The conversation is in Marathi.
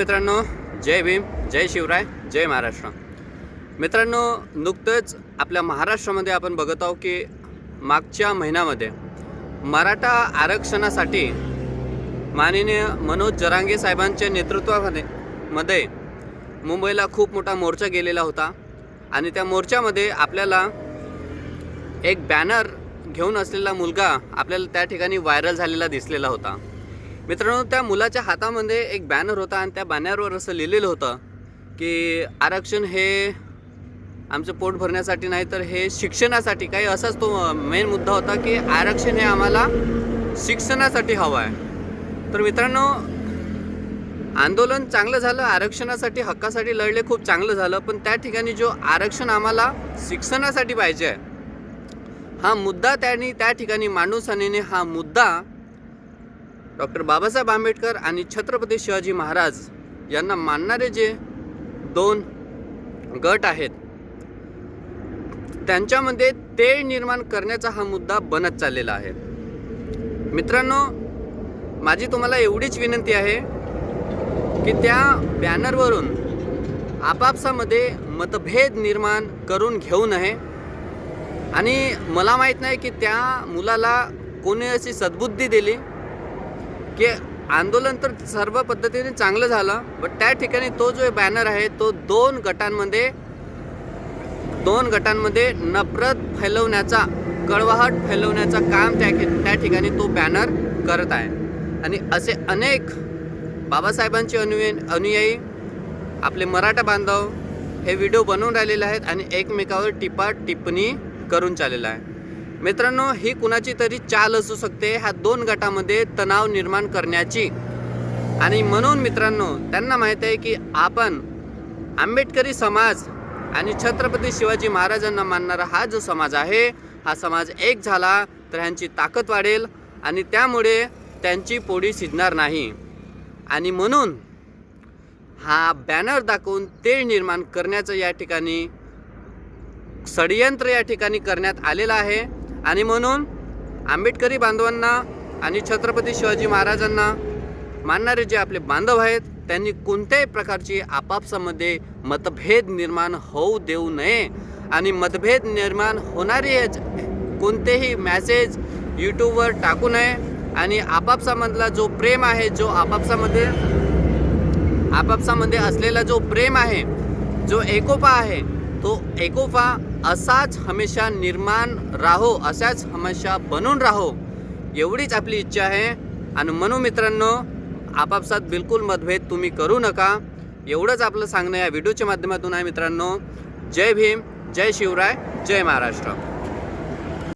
मित्रांनो जय भीम जय शिवराय जय महाराष्ट्र. मित्रांनो नुकतंच आपल्या महाराष्ट्रामध्ये आपण बघत आहोत की मागच्या महिन्यामध्ये मराठा आरक्षणासाठी माननीय मनोज जरांगे साहेबांच्या नेतृत्वामध्ये मध्ये मुंबईला खूप मोठा मोर्चा गेलेला होता आणि त्या मोर्चामध्ये आपल्याला एक बॅनर घेऊन असलेला मुलगा आपल्याला त्या ठिकाणी व्हायरल झालेला दिसलेला होता. मित्रांनो त्या मुलाच्या हातामध्ये एक बॅनर होता आणि त्या बॅनरवर असं लिहिलेलं होतं की आरक्षण हे आमचं पोट भरण्यासाठी नाही तर हे शिक्षणासाठी. काही असाच तो मेन मुद्दा होता की आरक्षण हे आम्हाला शिक्षणासाठी हवं आहे. तर मित्रांनो आंदोलन चांगलं झालं आरक्षणासाठी हक्कासाठी लढले खूप चांगलं झालं पण त्या ठिकाणी जो आरक्षण आम्हाला शिक्षणासाठी पाहिजे आहे हा मुद्दा त्यांनी त्या ठिकाणी माणूस हा मुद्दा डॉक्टर बाबासाहेब आंबेडकर आणि छत्रपती शिवाजी महाराज यांना मानणारे जे दोन गट आहेत त्यांच्यामध्ये तेढ निर्माण करण्याचा हा मुद्दा बनत चाललेला आहे. मित्रांनो माझी तुम्हाला एवढीच विनंती आहे की त्या बॅनरवरून आपापसामध्ये मतभेद निर्माण करून घेऊ नये. आणि मला माहीत नाही की त्या मुलाला कोणी अशी सद्बुद्धी दिली की आंदोलन तर सर्व पद्धतीने चांगलं झालं बट त्या ठिकाणी तो जो बॅनर आहे तो दोन गटांमध्ये दोन गटांमध्ये नफरत फैलवण्याचा कळवाहट फैलवण्याचा काम त्या त्या ठिकाणी तो बॅनर करत आहे. आणि असे अनेक बाबासाहेबांचे अनुय अनुयायी आपले मराठा बांधव हे व्हिडिओ बनवून राहिलेले आहेत आणि एकमेकावर टिपा टिप्पणी करून चाललेला आहे मित्रांनो ही कुणाची तरी चाल असू शकते. ह्या दोन गटामध्ये तणाव निर्माण करण्याची. आणि म्हणून मित्रांनो त्यांना माहीत आहे की आपण आंबेडकरी समाज आणि छत्रपती शिवाजी महाराजांना मानणारा हा जो समाज आहे हा समाज एक झाला तर ह्यांची ताकद वाढेल आणि त्यामुळे त्यांची पोळी शिजणार नाही. आणि म्हणून हा बॅनर दाखवून तेढ निर्माण करण्याचं या ठिकाणी षडयंत्र या ठिकाणी करण्यात आलेलं आहे. आणि म्हणून आंबेडकरी बांधवांना आणि छत्रपती शिवाजी महाराजांना मानणारे जे आपले बांधव आहेत त्यांनी कोणत्याही प्रकारची आपापसामध्ये मतभेद निर्माण होऊ देऊ नये. आणि मतभेद निर्माण होणारे कोणतेही मॅसेज यूट्यूबवर टाकू नये. आणि आपापसामधला जो प्रेम आहे जो आपापसामध्ये आपापसामध्ये असलेला जो प्रेम आहे जो एकोपा आहे तो एकोपा असाच हमेशा निर्माण राहो असाच हमेशा बनून राहो एवढीच आपली इच्छा आहे. आणि म्हणून मित्रांनो आपापसात बिलकुल मतभेद तुम्ही करू नका. एवढंच आपलं सांगणं या व्हिडिओच्या माध्यमातून आहे मित्रांनो. जय भीम जय शिवराय जय महाराष्ट्र.